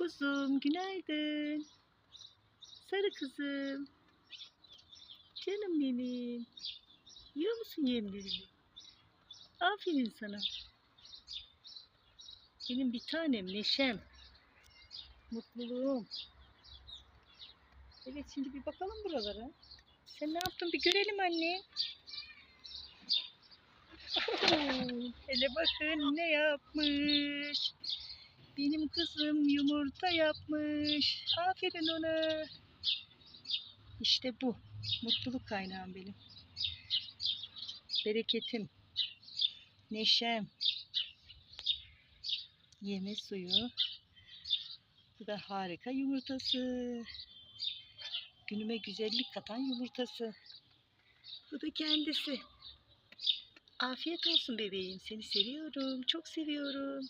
Kuzum günaydın. Sarı kızım. Canım benim. Yiyor musun yemlerimi? Aferin sana. Benim bir tanem neşem. Mutluluğum. Evet şimdi bir bakalım buralara. Sen ne yaptın bir görelim anne. Hele bakın ne yapmış. Benim kızım yumurta yapmış. Aferin ona. İşte bu. Mutluluk kaynağım benim. Bereketim. Neşem. Yeme suyu. Bu da harika yumurtası. Günüme güzellik katan yumurtası. Bu da kendisi. Afiyet olsun bebeğim. Seni seviyorum. Çok seviyorum.